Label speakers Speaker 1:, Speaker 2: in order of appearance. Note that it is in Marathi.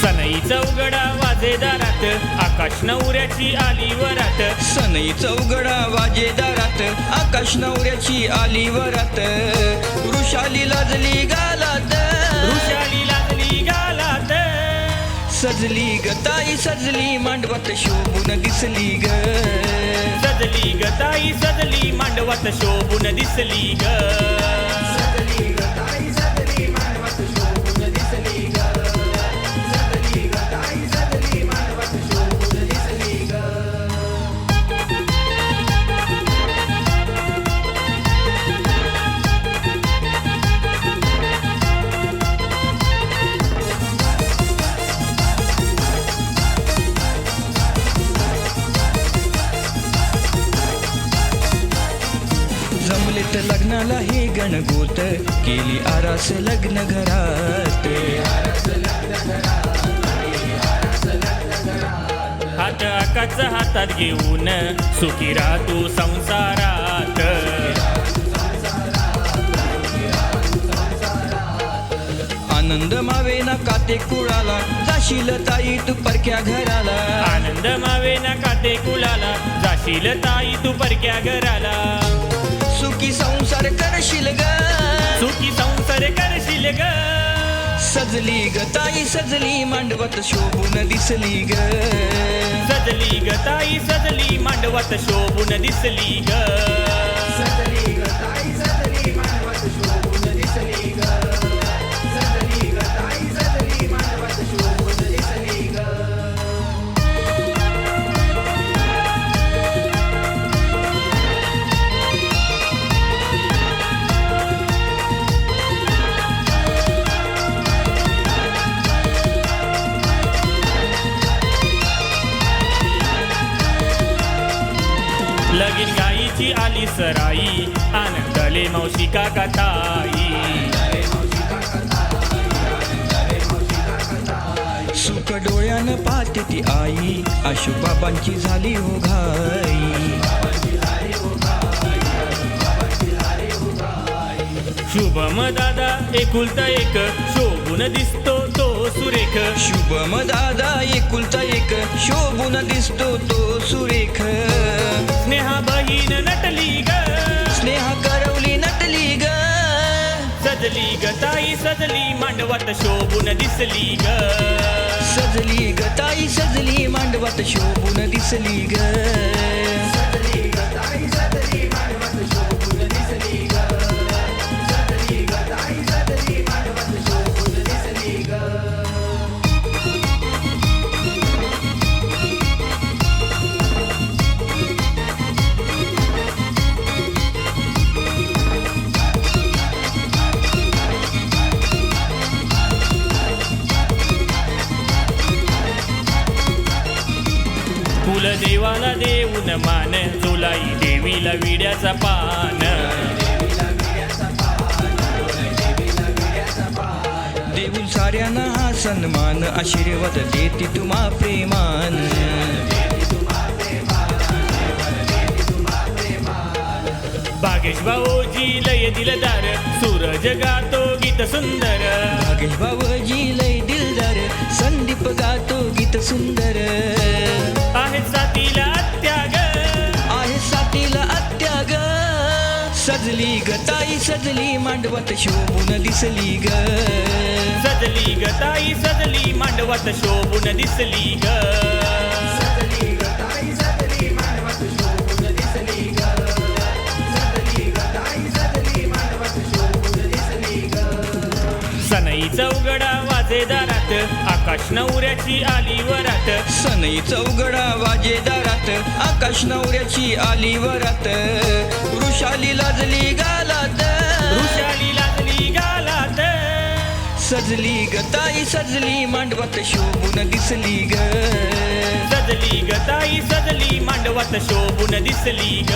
Speaker 1: सनई चौगडा वाजेदारात आकाश नवऱ्याची आली वरात.
Speaker 2: सनई चौगडा वाजेदारात आकाश नवऱ्याची आली वरात. वृषाली लाजली गालात.
Speaker 1: वृषाली लागली गालात.
Speaker 2: सजली ग ताई सजली मांडवात शोभून दिसली ग.
Speaker 1: सजली ग ताई सजली मांडवात शोभून दिसली ग.
Speaker 2: लग्नाला हे गणगोत केली आरास लग्न घरात.
Speaker 1: हात आकाच हातात घेऊन सुखी राहतो संसारात.
Speaker 2: आनंद मावे ना काते कुळाला. जाशील ताई तू परक्या घराला.
Speaker 1: आनंद मावे ना काटे कुलाला जाशील ताई तू परक्या घराला.
Speaker 2: सुखी संसार करशील ग.
Speaker 1: सुखी संसार करशील ग.
Speaker 2: सजली ग ताई सजली मांडवत शोभून दिसली ग.
Speaker 1: सजली ग ताई सजली मांडवात शोभून दिसली ग. लगीन गाईची आली सराई. आनंदले मावशी काका ताई.
Speaker 2: सुख डोळ्यानं पाहते ती आई. आशुबाबांची झाली हो घाई
Speaker 1: शुभम दादा एकुलता एक. शोभून दिसतो तो सुरेख.
Speaker 2: शुभम दादा एकुलता एक. शोभून दिसतो तो सुरेख
Speaker 1: सजली मांडवात शोभून दिसली ग.
Speaker 2: सजली ग ताई सजली मांडवात शोभून दिसली ग.
Speaker 1: कुलदेवाला देऊन मान चोलाई देवीला विड्याचा पान.
Speaker 2: देऊन साऱ्यांना हा सन्मान आशीर्वाद देते तुम्हा प्रेमान.
Speaker 1: भागेश भाऊजी लय दिलदार सूरज गातो गीत सुंदर.
Speaker 2: भागेश बाबाजी लय दिलदार संदीप गातो गीत सुंदर. सजली ग ताई सजली मांडवत शोभून दिसली ग.
Speaker 1: सजली ग ताई सजली मांडवात शोभून दिसली ग. सनई चौगडा वाजेदारात आकाश नवऱ्याची आली वरात.
Speaker 2: सनई चौगडा वाजेदारात आकाश नवऱ्याची आली वरात. वृषाली लाजली गालात.
Speaker 1: वृषाली लागली गालात.
Speaker 2: सजली ग ताई सजली मांडवत शोभून दिसली ग.
Speaker 1: सजली ग ताई सजली मांडवात शोभून दिसली ग.